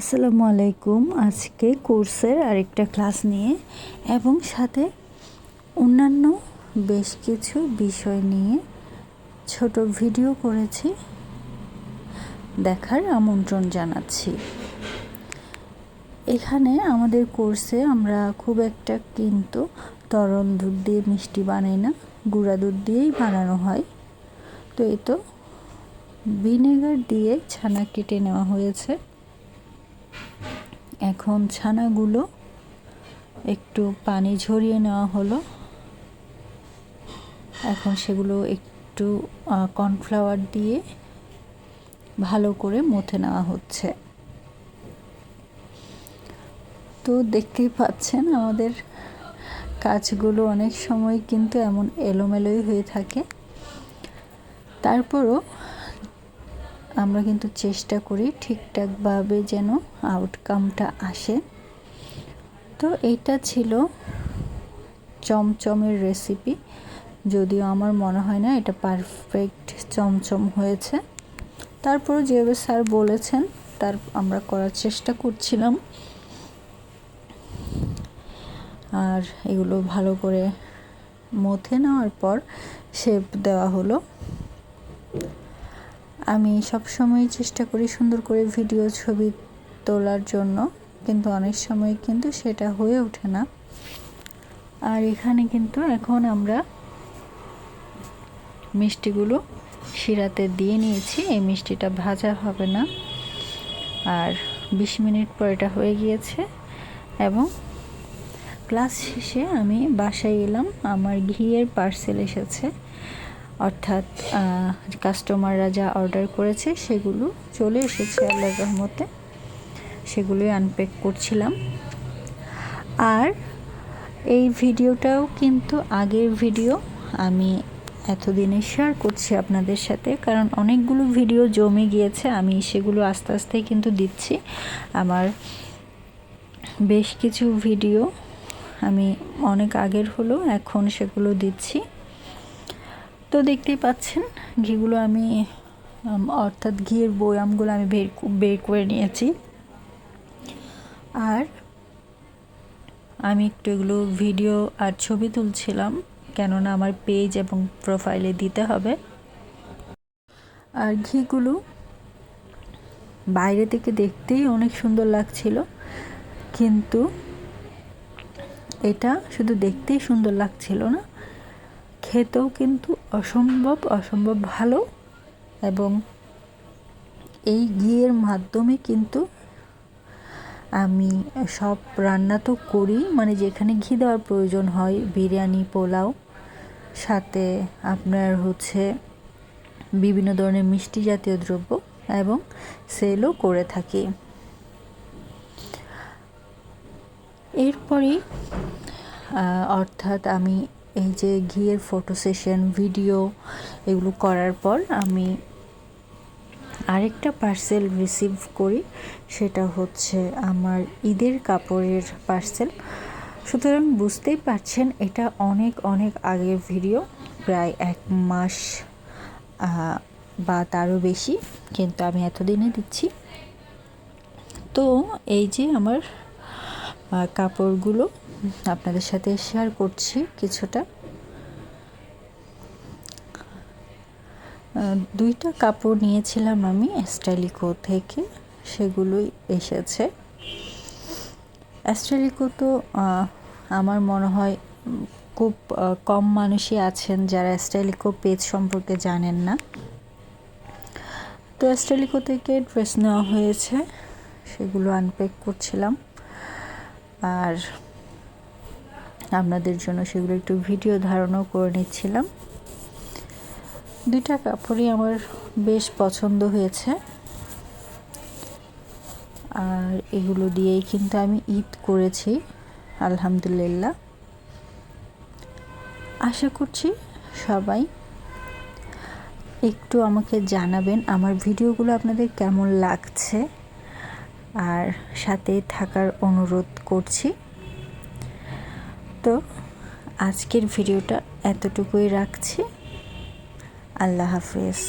আসসালামু আলাইকুম। আজকে কোর্সের আরেকটা ক্লাস নিয়ে এবং সাথে অন্যান্য বেশ কিছু বিষয় নিয়ে ছোট ভিডিও করেছি, দেখার আমন্ত্রণ জানাচ্ছি। এখানে আমাদের কোর্সে আমরা খুব একটা কিন্তু তরল দুধ দিয়ে মিষ্টি বানাই না, গুঁড়া দুধ দিয়েই বানানো হয়। তো এই তো, ভিনেগার দিয়ে ছানা কেটে নেওয়া হয়েছে। এখন ছানাগুলো একটু পানি ঝরিয়ে নেওয়া হলো। এখন সেগুলো একটু কর্নফ্লাওয়ার দিয়ে ভালো করে মথে নেওয়া হচ্ছে। তো দেখতেই পাচ্ছেন আমাদের কাজগুলো অনেক সময় কিন্তু এমন এলোমেলোই হয়ে থাকে। তারপরও আমরা কিন্তু চেষ্টা করি ঠিকঠাকভাবে যেন আউটকামটা আসে। তো এইটা ছিল চমচমের রেসিপি যদিও আমার মনে হয় না এটা পারফেক্ট চমচম হয়েছে। তারপরও যেভাবে স্যার বলেছেন, তার আমরা করার চেষ্টা করছিলাম। আর এগুলো ভালো করে মথে নেওয়ার পর শেপ দেওয়া হলো। আমি সব সময় চেষ্টা করি সুন্দর করে ভিডিও ছবি তোলার জন্য, কিন্তু অনেক সময় কিন্তু সেটা হয়ে ওঠে না। আর এখানে কিন্তু এখন আমরা মিষ্টিগুলো শিরাতে দিয়ে নিয়েছি, এই মিষ্টিটা ভাজা হবে না। আর বিশ মিনিট পর এটা হয়ে গিয়েছে এবং ক্লাস শেষে আমি বাসায় এলাম, আমার ঘিয়ের পার্সেল এসেছে। অর্থাৎ কাস্টমাররা যা অর্ডার করেছে সেগুলো চলে এসেছে আল্লাহর রহমতে। সেগুলোই আনপ্যাক করছিলাম। আর এই ভিডিওটাও কিন্তু আগের ভিডিও। আমি এতদিনে শেয়ার করছি আপনাদের সাথে, কারণ অনেকগুলো ভিডিও জমে গিয়েছে, আমি সেগুলো আস্তে আস্তে কিন্তু দিচ্ছি। আমার বেশ কিছু ভিডিও আমি অনেক আগের হলো এখন সেগুলো দিচ্ছি। তো দেখতেই পাচ্ছেন, ঘিগুলো আমি অর্থাৎ ঘিয়ের বয়ামগুলো আমি বের বের করে নিয়েছি। আর আমি একটু এগুলো ভিডিও আর ছবি তুলছিলাম, কেননা আমার পেজ এবং প্রোফাইলে দিতে হবে। আর ঘিগুলো বাইরে থেকে দেখতেই অনেক সুন্দর লাগছিল, কিন্তু এটা শুধু দেখতেই সুন্দর লাগছিল না, খেতেও কিন্তু অসম্ভব অসম্ভব ভালো এবং এই ঘিয়ের মাধ্যমে কিন্তু আমি সব রান্না তো করি। মানে যেখানে ঘি দেওয়ার প্রয়োজন হয়, বিরিয়ানি, পোলাও, সাথে আপনার হচ্ছে বিভিন্ন ধরনের মিষ্টি জাতীয় দ্রব্য এবং সেলও করে থাকি। এরপরেই অর্থাৎ আমি এই যে ঘিয়ের ফটো সেশন ভিডিও এগুলো করার পর আমি আরেকটা পার্সেল রিসিভ করি। সেটা হচ্ছে আমার ঈদের কাপড়ের পার্সেল সুতরাং বুঝতেই পারছেন, এটা অনেক অনেক আগের ভিডিও প্রায় এক মাস বা তারও বেশি, কিন্তু আমি এতদিনে দিচ্ছি। তো এই যে আমার কাপড়গুলো আপনাদের সাথে শেয়ার করছি কিছুটা। দুইটা কাপড় নিয়েছিলাম আমি স্টাইলিকো থেকে, সেগুলোই এসেছে। অ্যাস্ট্রেলিকো তো আমার মনে হয় খুব কম মানুষই আছেন যারা অ্যাস্ট্রেলিকো পেজ সম্পর্কে জানেন না। তো অ্যাস্ট্রেলিকো থেকে ড্রেস নেওয়া হয়েছে, সেগুলো আনপ্যাক করছিলাম। আর আপনাদের জন্য সেগুলো একটু ভিডিও ধারণও করে নিচ্ছিলাম। দুইটা কাপড়ই আমার বেশ পছন্দ হয়েছে। আর এগুলো দিয়েই কিন্তু আমি ঈদ করেছি, আলহামদুলিল্লাহ। আশা করছি সবাই একটু আমাকে জানাবেন আমার ভিডিওগুলো আপনাদের কেমন লাগছে। আর সাথে থাকার অনুরোধ করছি। তো আজকের ভিডিওটা এতটুকুই রাখছি। আল্লাহ হাফেজ।